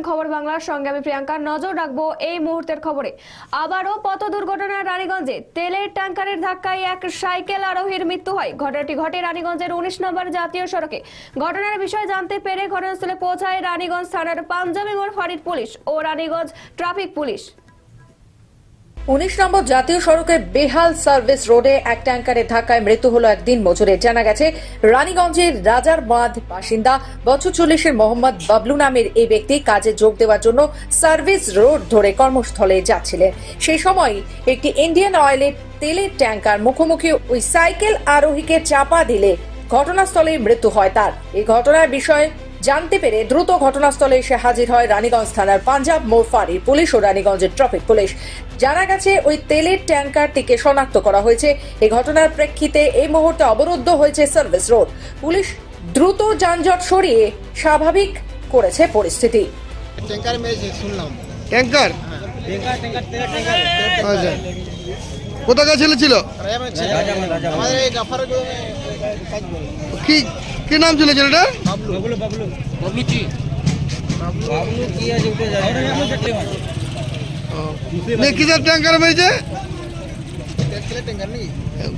দেখছেন খবর বাংলার সঙ্গে। আমি প্রিয়াঙ্কা নজর রাখব এই মুহূর্তের খবরে। আবারও পথ দুর্ঘটনায় রানীগঞ্জে। তেলের ট্যাঙ্কারের ধাক্কায় এক সাইকেল আরোহীর মৃত্যু হয়। ঘটনাটি ঘটে রানীগঞ্জের উনিশ নম্বর জাতীয় সড়কে। ঘটনার বিষয়ে জানতে পেরে ঘটনাস্থলে পৌঁছায় রানীগঞ্জ থানার পাঞ্জাবি মোড় পুলিশ ও রানীগঞ্জ ট্রাফিক পুলিশ। উনিশ নম্বর জাতীয় সড়কের বেহাল সার্ভিস রোডে এক ট্যাঙ্কারের ধাক্কায় মৃত্যু হলো একদিন মজুরের জানা গেছে, রানীগঞ্জের রাজার বাঁধ বাসিন্দা বছর চল্লিশের মোহাম্মদ বাবলু নামের এই ব্যক্তি কাজে যোগ দেওয়ার জন্য সার্ভিস রোড ধরে কর্মস্থলে যাচ্ছিলেন। সেই সময় একটি ইন্ডিয়ান অয়েলের তেলের ট্যাঙ্কার মুখোমুখি ওই সাইকেল আরোহীকে চাপা দিলে ঘটনাস্থলে মৃত্যু হয় তার। এই ঘটনার বিষয়ে জানতে পেরে দ্রুত ঘটনাস্থলে এসে হাজির হয় রানীগঞ্জ থানার পাঞ্জাব মোড় ফাঁড়ির পুলিশ ও রানীগঞ্জের ট্রাফিক পুলিশ। জানা গেছে ওই তেলের ট্যাঙ্কারটিকে শনাক্ত করা হয়েছে। এই ঘটনার প্রেক্ষিতে এই মুহূর্তে অবরুদ্ধ হয়েছে সার্ভিস রোড। পুলিশ দ্রুত যানজট সরিয়ে স্বাভাবিক করেছে পরিস্থিতি। ট্যাঙ্কার শুনলাম। ট্যাঙ্কার? আচ্ছা। কোথাকার ছেলে? কি কি নাম ছিল ছেলেটা? বাবলু বাবলু বাবলু বাবলু বাবলু কি আছে উঠে যায়। নিয়ে কিসের ট্যাঙ্কার মেরেছে?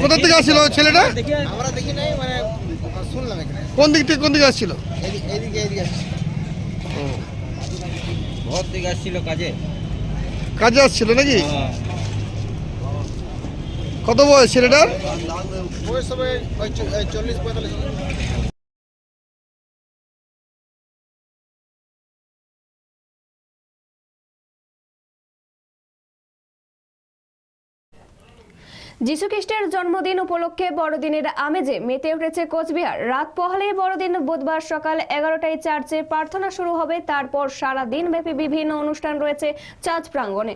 কোথা থেকে আসছিল ছেলেটা? আমরা দেখি নাই মানে শুনলাম কোন দিক থেকে কোন দিকে আসছিল? এদিকে এদিকে এদিকে আসছে ঘর থেকে আসছিল কাজে। কাজে আসছিল নাকি? কত বয়স ছেলেটার? বয়স চ- চল্লিশ পঁয়তাল্লিশ। যীশুখ্রিস্টের জন্মদিন উপলক্ষে বড়দিনের আমেজে মেতে উঠেছে কোচবিহার। রাত পোহালে বড়দিন বুধবার সকাল এগারোটায় চার্চে প্রার্থনা শুরু হবে। তারপর সারা দিন ব্যাপী বিভিন্ন অনুষ্ঠান রয়েছে চার্চ প্রাঙ্গণে।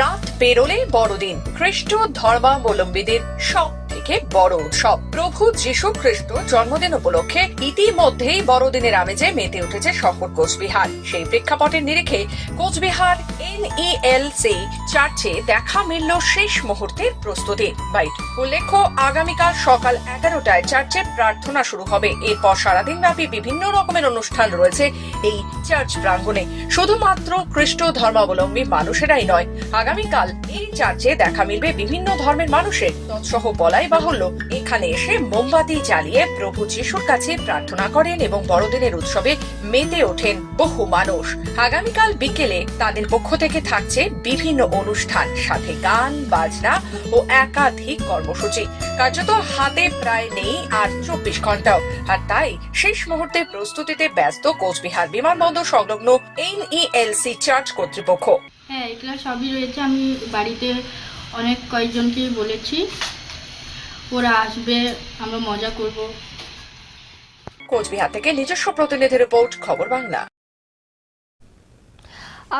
রাত পেরোলেই বড়দিন। খ্রিস্ট ধর্মাবলম্বীদের সব থেকে বড় উৎসব। প্রভু যীশু খ্রিস্ট জন্মদিন উপলক্ষে ইতিমধ্যেই বড়দিনের আমেজে মেতে উঠেছে শহর কোচবিহার। সেই প্রেক্ষাপটের নিরিখে কোচবিহার এনইএলসি চার্চে দেখা মিলল শেষ মুহূর্তের প্রস্তুতি। বাইট, উল্লেখ্য, আগামীকাল সকাল এগারোটায় চার্চে প্রার্থনা শুরু হবে। এরপর সারাদিন ব্যাপী বিভিন্ন রকমের অনুষ্ঠান রয়েছে এই চার্চ প্রাঙ্গণে। শুধুমাত্র খ্রিস্ট ধর্মাবলম্বী মানুষেরাই নয়, আগামীকাল এই চার্চে দেখা মিলবে বিভিন্ন ধর্মের মানুষের। তৎসহ বলাই বাহুল্য। এখানে এসে মোমবাতি জ্বালিয়ে প্রভু যিশুর কাছে প্রার্থনা করেন এবং বড়দিনের উৎসবে মেতে ওঠেন বহু মানুষ। আগামীকাল বিকেলে তাদের পক্ষ থেকে থাকছে বিভিন্ন অনুষ্ঠান, সাথে গান, বাজনা ও একাধিক কর্মসূচি। কার্যত হাতে প্রায় নেই আর চব্বিশ ঘন্টাও আর তাই শেষ মুহূর্তে প্রস্তুতিতে ব্যস্ত কোচবিহার বিমানবন্দর সংলগ্ন এনইএলসি চার্চ কর্তৃপক্ষ। হ্যাঁ এগুলো সবই রয়েছে। আমি বাড়িতে অনেক কয়েকজনকেই বলেছি। ওরা আসবে আমরা মজা করব। কোচবিহার থেকে নিজস্ব প্রতিনিধি রিপোর্ট খবর বাংলা।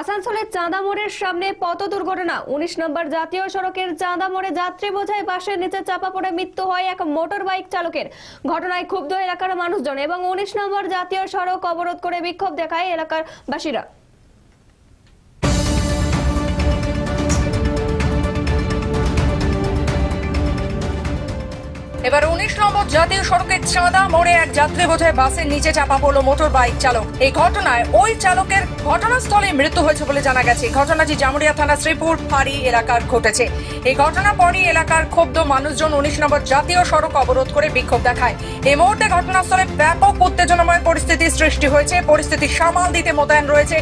আসানসোলের চাঁদা মোড়ের সামনে পথ দুর্ঘটনা। উনিশ নম্বর জাতীয় সড়কের চাঁদা মোড়ে যাত্রী বোঝাই বাসের নিচে চাপা পড়ে মৃত্যু হয় এক মোটর বাইক চালকের। ঘটনায় ক্ষুব্ধ এলাকার মানুষজন এবং উনিশ নম্বর জাতীয় সড়ক অবরোধ করে বিক্ষোভ দেখায় এলাকার বাসীরা উনিশ নম্বর জাতীয় সড়কের চাঁদা মোড়ে এক যাত্রী বোঝায় বাসের নিচে চাপা পড়ল মোটর বাইক চালক। এই ঘটনায় ওই চালকের ঘটনাস্থলে মৃত্যু হয়েছে বলে জানা গেছে। ঘটনাটি জামুরিয়া থানা শ্রীপুর ফাঁড়ি এলাকার ঘটেছে। এই ঘটনা পরই এলাকার ক্ষুব্ধ মানুষজন উনিশ নম্বর জাতীয় সড়ক অবরোধ করে বিক্ষোভ দেখায়। এই মুহূর্তে ঘটনাস্থলে ব্যাপক উত্তেজনাময় পরিস্থিতির সৃষ্টি হয়েছে। পরিস্থিতি সামাল দিতে মোতায়েন রয়েছে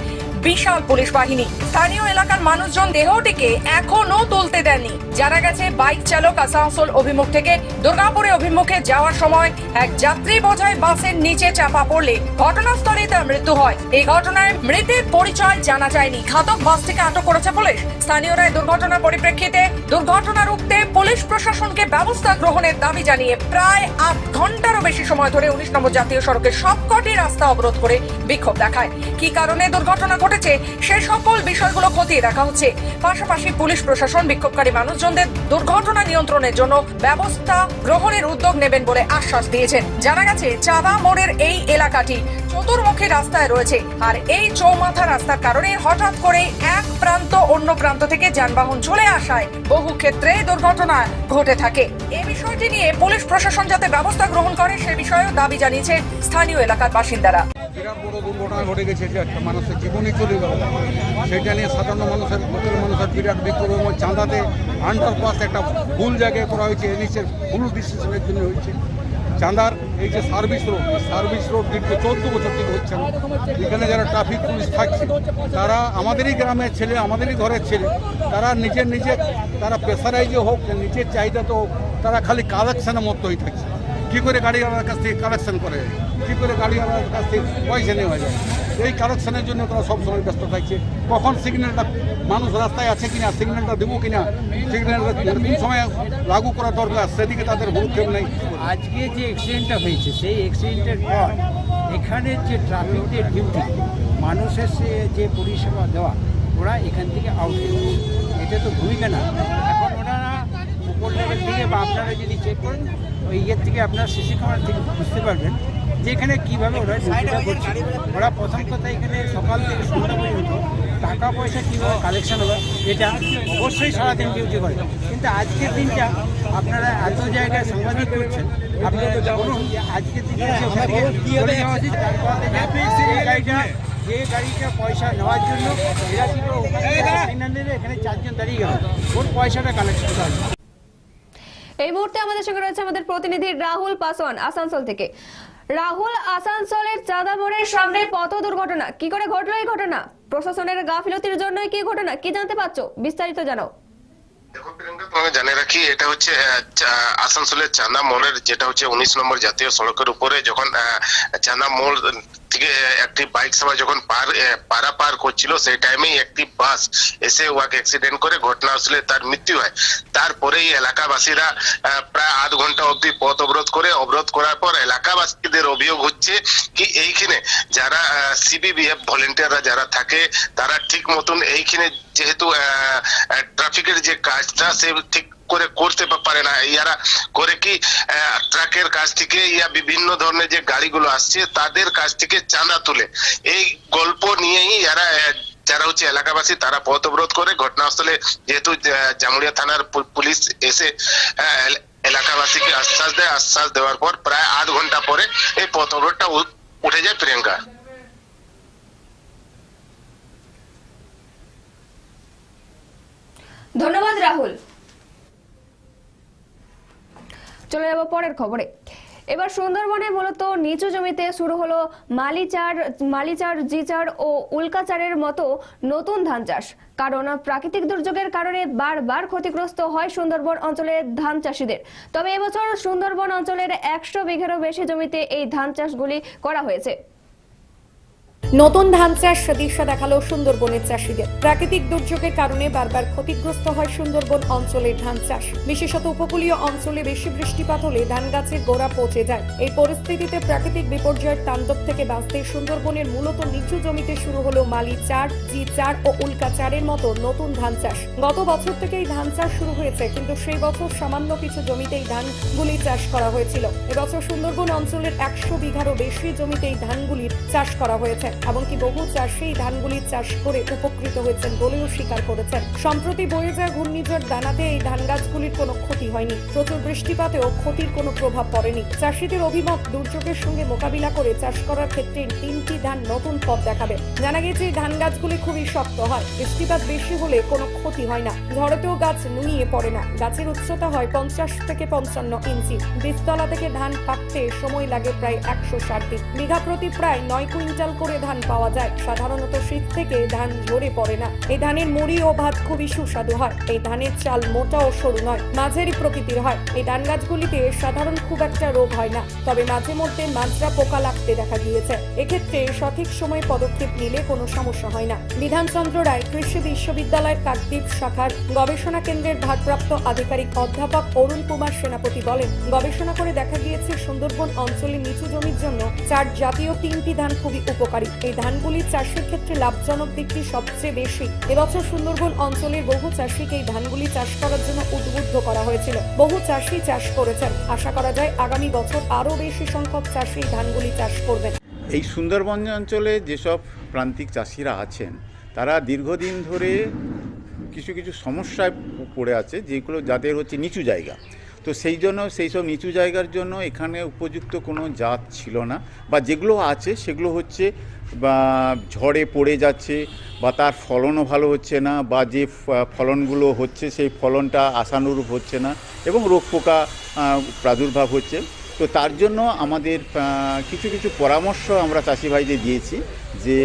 বিশাল পুলিশ বাহিনী। স্থানীয় এলাকার মানুষজন দেহটিকে এখনও তুলতে দেননি জানা গেছে, বাইক চালক আসানসোল অভিমুখ থেকে দুর্গাপুরে অভিমুখে যাওয়ার সময় এক যাত্রী বোঝাই বাসের নিচে চাপা পড়লে ঘটনাস্থলে তার মৃত্যু হয়। এই ঘটনায় মৃতের পরিচয় জানা যায়নি। ঘাতক বাস থেকে আটক করেছে পুলিশ। স্থানীয়রা দুর্ঘটনার পরিপ্রেক্ষিতে দুর্ঘটনা রুখতে পুলিশ প্রশাসনকে ব্যবস্থা গ্রহণের দাবি জানিয়ে প্রায় আট ঘন্টারও বেশি সময় ধরে উনিশ নম্বর জাতীয় সড়কের সবকটি রাস্তা অবরোধ করে বিক্ষোভ দেখায়। কি কারণে দুর্ঘটনা ঘটেছে, সে সকল বিষয়গুলো খতিয়ে দেখা হচ্ছে। পাশাপাশি পুলিশ প্রশাসন বিক্ষোভকারী মানুষজনদের দুর্ঘটনা নিয়ন্ত্রণের জন্য ব্যবস্থা গ্রহণের উদ্যোগ নেবেন বলে আশ্বাস দিয়েছেন। জানা গেছে, চাঁদা মোড়ের এই এলাকাটি চতুর্মুখী রাস্তায় রয়েছে। আর এই চৌমাথা রাস্তার কারণে হঠাৎ করে এক প্রান্ত অন্য প্রান্ত থেকে যানবাহন চলে আসায় বহু ক্ষেত্রে দুর্ঘটনা ঘটে থাকে। এ বিষয়টি নিয়ে পুলিশ প্রশাসন যাতে ব্যবস্থা গ্রহণ করে, সে বিষয়েও দাবি জানিয়েছে স্থানীয় এলাকার বাসিন্দারা। একটা চাঁদাতে আন্ডারপাস একটা ভুল জায়গায় করা হয়েছে। এনএসের ভুল ডিসিশনের জন্য হয়েছে। চাঁদার এই যে সার্ভিস রোড সার্ভিস রোড দীর্ঘ চোদ্দ বছর থেকে হচ্ছে না। এখানে যারা ট্রাফিক পুলিশ থাকছে তারা আমাদেরই গ্রামের ছেলে আমাদেরই ঘরের ছেলে তারা নিজের নিজের তারা প্রেসারাইজে হোক নিজের চাহিদা তো হোক, তারা খালি কালেকশনের মতোই থাকছে। কী করে গাড়িওয়ালার কাছ থেকে কালেকশন করে? কী করে গাড়িওয়ালার কাছ থেকে পয়সা নেওয়া যায়? এই কালেকশনের জন্য তারা সবসময় ব্যস্ত থাকছে। কখন সিগন্যালটা মানুষ রাস্তায় আছে কিনা সিগন্যালটা দেবো কিনা সিগন্যালটা কোন সময় লাগু করা দরকার? সেদিকে তাদের ভূক্ষেপ নেই। আজকে যে অ্যাক্সিডেন্টটা হয়েছে, সেই অ্যাক্সিডেন্টের পর এখানের যে ট্রাফিকদের ডিউটি মানুষের যে পরিষেবা দেওয়া, ওরা এখান থেকে আউট এটা তো ভূমিকা না। এখন লেভেল থেকে বা আপনারা যদি চেক করেন ওই ইয়ের থেকে আপনার সিসি ক্যামেরা থেকে বুঝতে পারবেন যে এখানে কীভাবে ওরা ডিউটিটা করছে। ওরা প্রথম কথা এখানে সকাল থেকে সন্ধ্যা পর্যন্ত টাকা পয়সা কীভাবে কালেকশন হবে এটা অবশ্যই সারাদিন ডিউটি করে। কিন্তু আজকের দিনটা আপনারা এত জায়গায় সাংবাদিক করছেন আপনারা বলুন আজকের দিনে ওখান থেকে চলে যাওয়া উচিত যে গাড়িটা যে গাড়িটা পয়সা নেওয়ার জন্য এরা করে ওখান এখানে চারজন দাঁড়িয়ে গেল ওর পয়সাটা কালেকশন হবে। এই মুহূর্তে আমাদের সঙ্গে রয়েছে আমাদের প্রতিনিধি রাহুল পাসওয়ান আসানসোল থেকে। রাহুল, আসানসোলের চাঁদা মোড়ের সামনে পথ দুর্ঘটনা? কি করে ঘটলো এই ঘটনা? প্রশাসনের গাফিলতির জন্যই কি ঘটনা? কি জানতে পারছ? বিস্তারিত জানাও। দেখো জানিয়ে রাখি, এটা হচ্ছে আসানসোলের চাঁদা মোড়ের যেটা হচ্ছে উনিশ নম্বর জাতীয় সড়কের উপরে যখন চাঁদা মোড় থেকে একটি বাইক সবাই যখন পার পারা পার করছিল, সেই টাইমেই একটি বাস এসে ওয়াকে অ্যাক্সিডেন্ট করে ঘটনাস্থলে তার মৃত্যু হয়। তারপরেই এলাকাবাসীরা প্রায় আধ ঘণ্টা অবধি পথ অবরোধ করে, অবরোধ করার পর এলাকাবাসীদের অভিযোগ হচ্ছে কি এইখানে যারা সিবিবিএফ ভলেন্টিয়াররা যারা থাকে, তারা ঠিক মতন এইখানে যেহেতু ট্রাফিকের যে কাজটা, সে ঠিক করে করতে পারে না। ইয়ারা করে কি ট্রাকের কাছ থেকে ইয়া বিভিন্ন ধরনের যে গাড়িগুলো আসছে, তাদের কাছ থেকে চাঁদা তুলে। এই গল্প নিয়েই ইয়ারা যারা হচ্ছে এলাকাবাসী, তারা পথ অবরোধ করে ঘটনাস্থলে যেহেতু জামুড়িয়া থানার পুলিশ এসে এলাকাবাসীকে আশ্বাস দেয়। আশ্বাস দেওয়ার পর প্রায় আধ ঘণ্টা পরে এই পথ অবরোধটা উঠে যায় প্রিয়াঙ্কা। ধন্যবাদ রাহুল। চলে যাব পরের খবরে। এবার সুন্দরবনে মূলত নিচু জমিতে শুরু হলো মালিচার মালিচার, জিচার ও উল্কাচারের মতো নতুন ধান চাষ। কারণ প্রাকৃতিক দুর্যোগের কারণে বারবার ক্ষতিগ্রস্ত হয় সুন্দরবন অঞ্চলের ধান চাষিদের। তবে এবছর সুন্দরবন অঞ্চলের একশো বিঘেরও বেশি জমিতে এই ধান চাষগুলি করা হয়েছে। নতুন ধান চাষ দিশা দেখাল সুন্দরবনের চাষিদের। প্রাকৃতিক দুর্যোগের কারণে বারবার ক্ষতিগ্রস্ত হয় সুন্দরবন অঞ্চলের ধান চাষ। বিশেষত উপকূলীয় অঞ্চলে বেশি বৃষ্টিপাত হলে ধান গাছের গোড়া পচে যায়। এই পরিস্থিতিতে প্রাকৃতিক বিপর্যয়ের তাণ্ডব থেকে বাঁচতে সুন্দরবনের মূলত নিচু জমিতে শুরু হলো মালি চার, জি চার ও উল্কা চারের মতো নতুন ধান চাষ। গত বছর থেকে এই ধান চাষ শুরু হয়েছে, কিন্তু সেই বছর সামান্য কিছু জমিতে এই ধানগুলি চাষ করা হয়েছিল। এবছর সুন্দরবন অঞ্চলের একশো বিঘারও বেশি জমিতে এই ধানগুলির চাষ করা হয়েছে। এমনকি বহু চাষি এই ধানগুলির চাষ করে উপকৃত হয়েছেন বলেও স্বীকার করেছেন। সম্প্রতি বয়ে যায় ঘূর্ণিঝড় দানাতে এই ধান গাছগুলির কোনো ক্ষতি হয়নি। প্রচুর বৃষ্টিপাতেও ক্ষতির কোনো প্রভাব পড়েনি। চাষিদের অভিমত, দুর্যোগের সঙ্গে মোকাবিলা করে চাষ করার ক্ষেত্রে তিনটি ধান নতুন পথ দেখাবে। জানা গেছে এই ধান গাছগুলি খুবই শক্ত হয়। বৃষ্টিপাত বেশি হলে কোনো ক্ষতি হয় না। ঝড়েতেও গাছ নুইয়ে পড়ে না। গাছের উচ্চতা হয় পঞ্চাশ থেকে পঞ্চান্ন ইঞ্চি। বীজতলা থেকে ধান পাকতে সময় লাগে প্রায় একশো ষাট দিন। বিঘা প্রতি প্রায় নয় কুইন্টাল করে ধান পাওয়া যায়। সাধারণত শীত থেকে ধান ঝরে পড়ে না। এই ধানের মুড়ি ও ভাত খুবই সুস্বাদু হয়। এই ধানের চাল মোটা ও সরু নয়, মাঝারি প্রকৃতির হয়। এই ধান গাছগুলিতে সাধারণ খুব একটা রোগ হয় না। তবে মাঝে মধ্যে মাজরা পোকা লাগতে দেখা গিয়েছে। এক্ষেত্রে সঠিক সময়ে পদক্ষেপ নিলে কোনো সমস্যা হয় না। বিধানচন্দ্র রায় কৃষি বিশ্ববিদ্যালয়ের কাকদ্বীপ শাখার গবেষণা কেন্দ্রের ভারপ্রাপ্ত আধিকারিক অধ্যাপক অরুণ কুমার সেনাপতি বলেন, গবেষণা করে দেখা গিয়েছে সুন্দরবন অঞ্চলে নিচু জমির জন্য চার জাতীয় তিনটি ধান খুবই উপকারী। এই ধানগুলি চাষের ক্ষেত্রে লাভজনক দিকটি সবচেয়ে বেশি। এবছর সুন্দরবন অঞ্চলের বহু চাষিকে এই ধানগুলি চাষ করার জন্য উদ্বুদ্ধ করা হয়েছিল। বহু চাষি চাষ করেছেন। আশা করা যায় আগামী বছর আরও বেশি সংখ্যক চাষি এই ধানগুলি চাষ করবেন। এই সুন্দরবন অঞ্চলে যেসব প্রান্তিক চাষিরা আছেন, তারা দীর্ঘদিন ধরে কিছু কিছু সমস্যায় পড়ে আছে, যেগুলো যাদের হচ্ছে নিচু জায়গা। তো সেই জন্য, সেই সব নিচু জায়গার জন্য এখানে উপযুক্ত কোনো জাত ছিল না। বা যেগুলো আছে, সেগুলো হচ্ছে, বা ঝড়ে পড়ে যাচ্ছে, বা তার ফলনও ভালো হচ্ছে না, বা যে ফলনগুলো হচ্ছে, সেই ফলনটা আশানুরূপ হচ্ছে না, এবং রোগ পোকা প্রাদুর্ভাব হচ্ছে। তো তার জন্য আমাদের কিছু কিছু পরামর্শ আমরা চাষি ভাইদের দিয়েছি। যে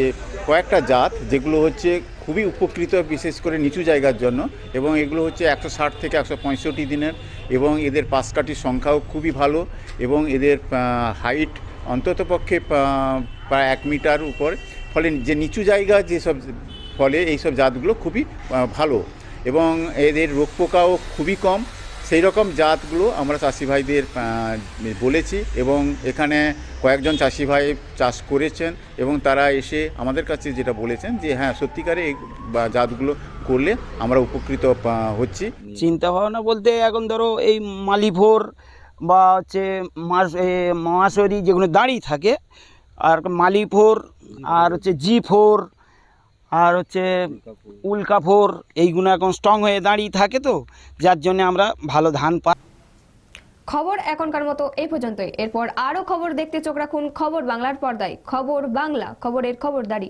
কয়েকটা জাত যেগুলো হচ্ছে খুবই উপকৃত বিশেষ করে নিচু জায়গার জন্য এবং এগুলো হচ্ছে একশো ষাট থেকে একশো পঁয়ষট্টি দিনের এবং এদের পাশকাঠির সংখ্যাও খুবই ভালো এবং এদের হাইট অন্ততপক্ষে প্রায় এক মিটার উপর। ফলে যে নিচু জায়গা যেসব, ফলে এইসব জাতগুলো খুবই ভালো এবং এদের রোগ পোকাও খুবই কম সেই রকম জাতগুলো আমরা চাষি ভাইদের বলেছি এবং এখানে কয়েকজন চাষি ভাই চাষ করেছেন এবং তারা এসে আমাদের কাছে যেটা বলেছেন যে হ্যাঁ সত্যিকারে এই জাতগুলো করলে আমরা উপকৃত হচ্ছি। চিন্তা ভাবনা বলতে এখন ধরো এই মালিভোর বা হচ্ছে মাস মাসরি যেগুলো দাঁড়িয়ে থাকে, আর মালিফোর আর হচ্ছে জি ফোর আর হচ্ছে উল্কাফোর এইগুলো এখন স্ট্রং হয়ে দাঁড়িয়ে থাকে তো, যার জন্য আমরা ভালো ধান পাই খবর এখনকার মতো এই পর্যন্তই। এরপর আরও খবর দেখতে চোখ রাখুন খবর বাংলার পর্দায়। খবর বাংলা, খবরের খবরদারি।